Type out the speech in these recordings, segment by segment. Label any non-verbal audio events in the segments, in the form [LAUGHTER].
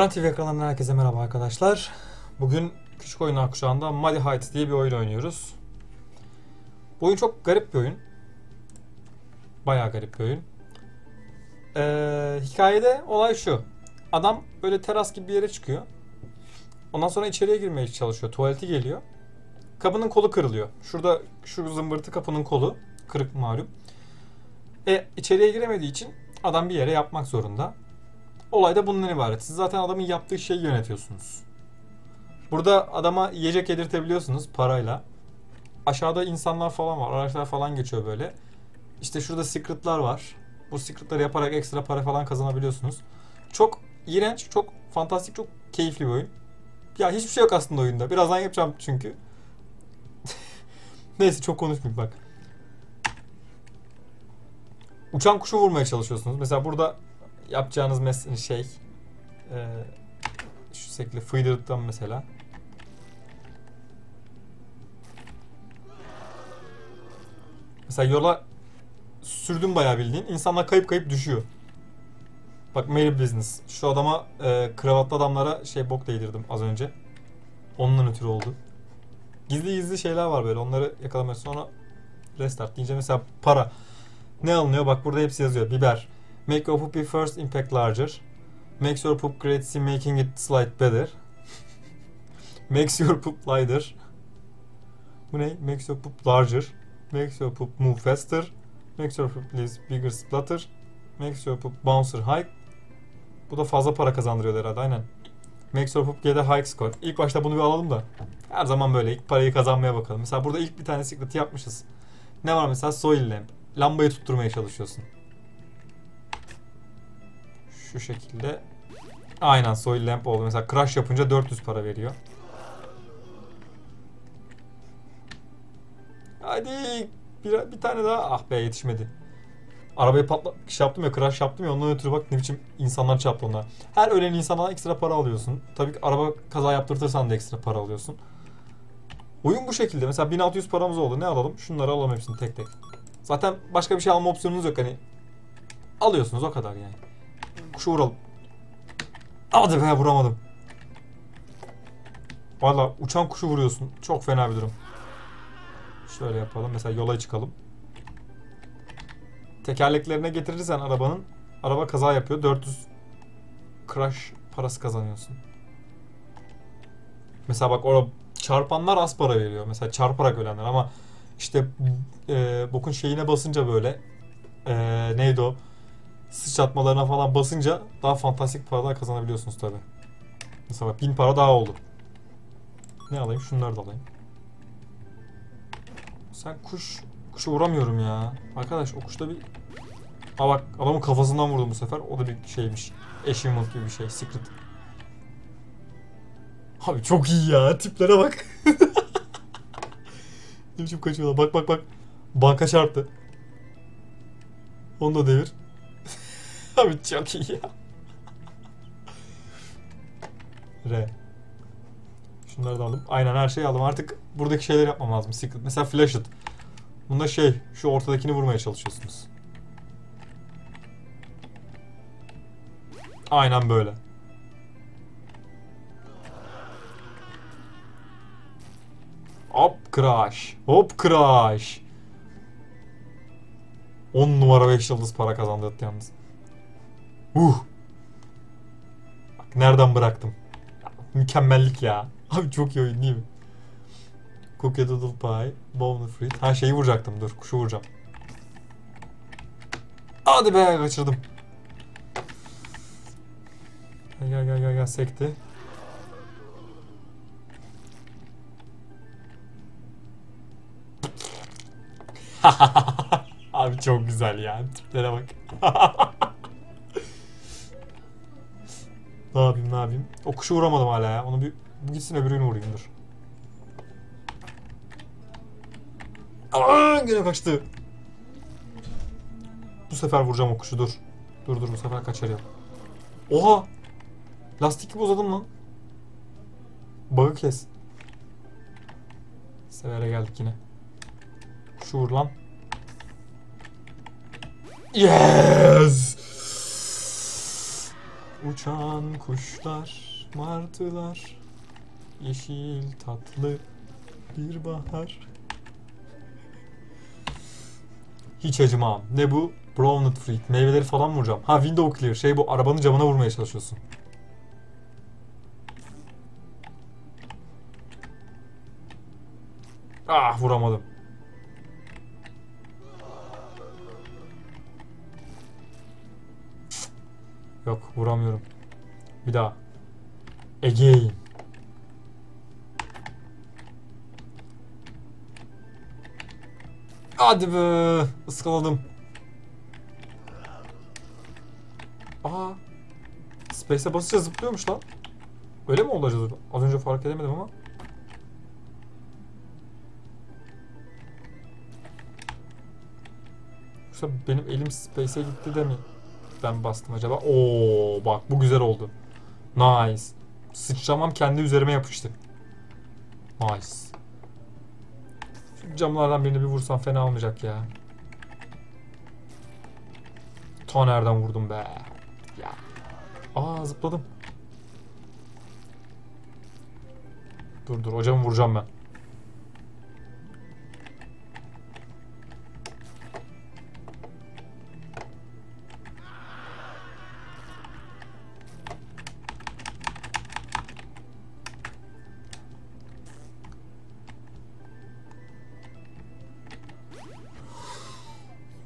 Karan TV ekranlarından herkese merhaba arkadaşlar. Bugün Küçük Oyunlar Kuşağı'nda Muddy Heights diye bir oyun oynuyoruz. Bu oyun çok garip bir oyun. Bayağı garip bir oyun. Ee, hikayede olay şu. Adam böyle teras gibi bir yere çıkıyor. Ondan sonra içeriye girmeye çalışıyor. Tuvaleti geliyor. Kapının kolu kırılıyor. Şurada şu zımbırtı kapının kolu. Kırık malum. E içeriye giremediği için adam bir yere yapmak zorunda. Olay da bundan ibaret. Siz zaten adamın yaptığı şeyi yönetiyorsunuz. Burada adama yiyecek yedirtebiliyorsunuz parayla. Aşağıda insanlar falan var. Araçlar falan geçiyor böyle. İşte şurada secretlar var. Bu secretları yaparak ekstra para falan kazanabiliyorsunuz. Çok iğrenç, çok fantastik, çok keyifli bir oyun. Ya hiçbir şey yok aslında oyunda. Birazdan yapacağım çünkü. [LAUGHS] Neyse çok konuşmayayım bak. Uçan kuşu vurmaya çalışıyorsunuz. Mesela burada yapacağınız mes- şey e, şu şekilde fıydırdıktan mesela mesela yola sürdüm bayağı bildiğin insanlar kayıp kayıp düşüyor. Bak Merry Business. Şu adama e, kravatlı adamlara şey bok değdirdim az önce. Ondan ötürü oldu. Gizli gizli şeyler var böyle. Onları yakalamaya sonra restart deyince mesela para. Ne alınıyor? Bak burada hepsi yazıyor. Biber. Make your poopy first impact larger. Makes your poop great making it slide better. [LAUGHS] Makes your poop lighter. Bu ne? Makes your poop larger. Makes your poop move faster. Makes your poop leaves bigger splatter. Makes your poop bouncer high. Bu da fazla para kazandırıyor herhalde aynen. Makes your poop get a high score. İlk başta bunu bir alalım da. Her zaman böyle ilk parayı kazanmaya bakalım. Mesela burada ilk bir tane secret yapmışız. Ne var mesela? Soil lamp. Lambayı tutturmaya çalışıyorsun. Şu şekilde. Aynen soil lamp oldu. Mesela crash yapınca 400 para veriyor. Hadi bir, bir tane daha. Ah be yetişmedi. Arabayı patla şey yaptım ya crash yaptım ya ondan ötürü bak ne biçim insanlar çarptı onlar. Her ölen insandan ekstra para alıyorsun. Tabii ki araba kaza yaptırtırsan da ekstra para alıyorsun. Oyun bu şekilde. Mesela 1600 paramız oldu. Ne alalım? Şunları alalım hepsini tek tek. Zaten başka bir şey alma opsiyonunuz yok hani. Alıyorsunuz o kadar yani. Kuşu vuralım. Hadi be vuramadım. Valla uçan kuşu vuruyorsun. Çok fena bir durum. Şöyle yapalım. Mesela yola çıkalım. Tekerleklerine getirirsen arabanın araba kaza yapıyor. 400 crash parası kazanıyorsun. Mesela bak orada çarpanlar az para veriyor. Mesela çarparak ölenler ama işte e, bokun şeyine basınca böyle e, neydi o? Sıçratmalarına falan basınca daha fantastik paralar kazanabiliyorsunuz tabi. Mesela bak 1000 para daha oldu. Ne alayım? Şunları da alayım. Sen kuş kuşu vuramıyorum ya. Arkadaş o kuşta bir Ha bak adamın kafasından vurdum bu sefer. O da bir şeymiş. Achievement gibi bir şey. Secret. Abi çok iyi ya. Tiplere bak. [LAUGHS] ne biçim kaçıyorlar. Bak bak bak. Banka çarptı. Onu da devir. Abi çok iyi ya. R. Şunları da aldım. Aynen her şeyi aldım. Artık buradaki şeyleri yapmam lazım. Secret. Mesela Flash It. Bunda şey, şu ortadakini vurmaya çalışıyorsunuz. Aynen böyle. Hop crash. Hop crash. 10 numara 5 yıldız para kazandı yalnız. Uh. Bak nereden bıraktım. Mükemmellik ya. Abi çok iyi oyun değil mi? Cookie Doodle Pie, Bone Fruit. Ha şeyi vuracaktım dur. Kuşu vuracağım. Hadi be kaçırdım. Gel gel gel gel, gel sekti. [LAUGHS] Abi çok güzel ya. Tiplere bak. [LAUGHS] ne yapayım ne yapayım. O kuşu vuramadım hala ya. Onu bir bu gitsin öbürünü vurayım dur. Aa, gene kaçtı. Bu sefer vuracağım o kuşu dur. Dur dur bu sefer kaçar ya. Oha! Lastik gibi uzadım lan. Bağı kes. Severe geldik yine. Kuşu vur lan. Yes! Uçan kuşlar, martılar, yeşil tatlı bir bahar. Hiç acımam. Ne bu? Browned fruit. Meyveleri falan vuracağım. Ha window clear. Şey bu arabanın camına vurmaya çalışıyorsun. Ah vuramadım. Yok vuramıyorum. Bir daha. Again. Hadi be. Iskaladım. Aa. Space'e basınca zıplıyormuş lan. Öyle mi oldu acaba? Az önce fark edemedim ama. Yoksa benim elim Space'e gitti de mi? Ben bastım acaba. Oo bak bu güzel oldu. Nice. Sıçramam kendi üzerime yapıştı. Nice. Şu camlardan birini bir vursam fena olmayacak ya. Ta nereden vurdum be. Ya. Aa zıpladım. Dur dur hocamı vuracağım ben.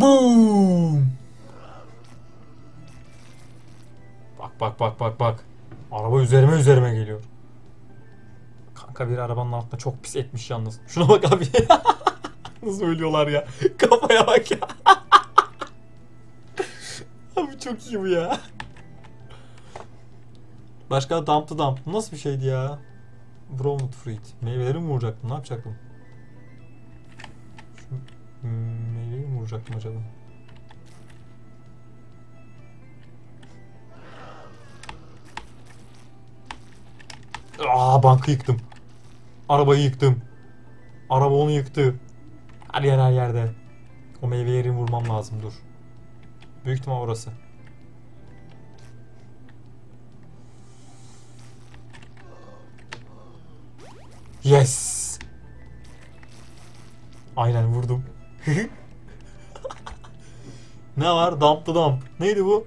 Boom! Bak bak bak bak bak. Araba üzerime üzerime geliyor. Kanka bir arabanın altında çok pis etmiş yalnız. Şuna bak abi. [LAUGHS] Nasıl ölüyorlar ya. [LAUGHS] Kafaya bak ya. [LAUGHS] abi çok iyi bu ya. Başka dump to dump. Nasıl bir şeydi ya? Browned fruit. Meyveleri mi vuracaktım? Ne yapacaktım? Vuracaktım acaba? Aa bankı yıktım. Arabayı yıktım. Araba onu yıktı. Her yer her yerde. O meyveleri vurmam lazım dur. Büyük ihtimal orası. Yes. Aynen vurdum. [LAUGHS] ne var? Dump the dump. Neydi bu?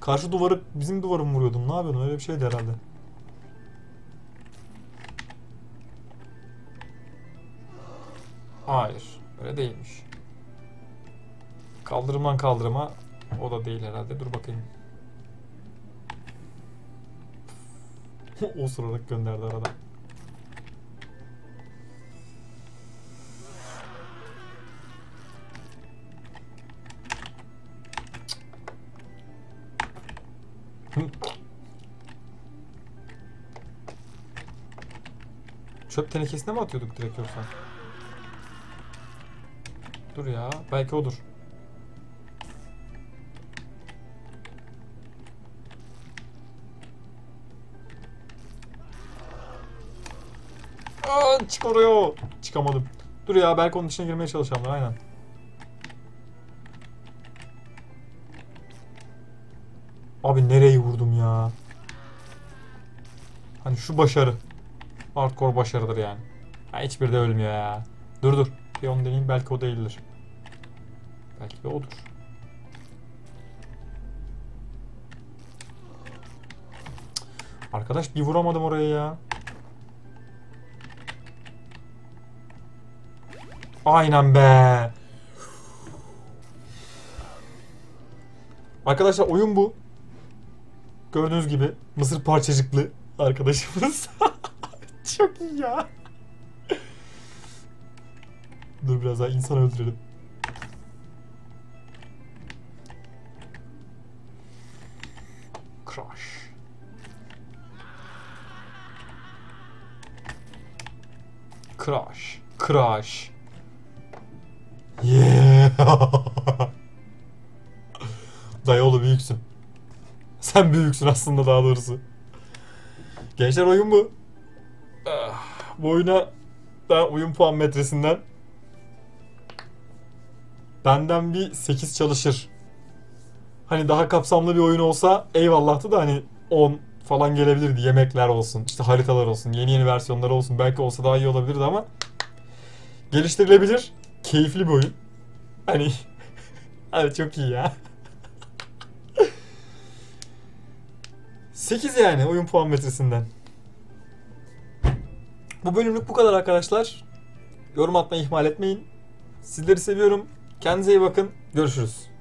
Karşı duvarı bizim duvarı mı vuruyordum? Ne yapıyordum? Öyle bir şeydi herhalde. Hayır. Öyle değilmiş. Kaldırımdan kaldırıma o da değil herhalde. Dur bakayım. [LAUGHS] o sıralık gönderdi arada. Çöp tenekesine mi atıyorduk direkt yoksa? Dur ya. Belki odur. Aa, çık oraya. Çıkamadım. Dur ya belki onun içine girmeye çalışalım. Aynen. Abi nereyi vurdum ya? Hani şu başarı. Hardcore başarıdır yani. Ha, hiçbir de ölmüyor ya. Dur dur. Bir onu deneyeyim belki o değildir. Belki de odur. Arkadaş bir vuramadım oraya ya. Aynen be. Arkadaşlar oyun bu. Gördüğünüz gibi mısır parçacıklı arkadaşımız. [LAUGHS] Çok iyi ya. Dur biraz daha insan öldürelim. Crush. Crush. Crush. Yeah. [LAUGHS] Dayıoğlu büyüksün. Sen büyüksün aslında daha doğrusu. Gençler oyun bu. Ah, Bu oyuna ben oyun puan metresinden benden bir 8 çalışır. Hani daha kapsamlı bir oyun olsa eyvallahtı da hani 10 falan gelebilirdi. Yemekler olsun, işte haritalar olsun, yeni yeni versiyonları olsun. Belki olsa daha iyi olabilirdi ama geliştirilebilir. Keyifli bir oyun. Hani [LAUGHS] evet çok iyi ya. [LAUGHS] 8 yani oyun puan metresinden. Bu bölümlük bu kadar arkadaşlar. Yorum atmayı ihmal etmeyin. Sizleri seviyorum. Kendinize iyi bakın. Görüşürüz.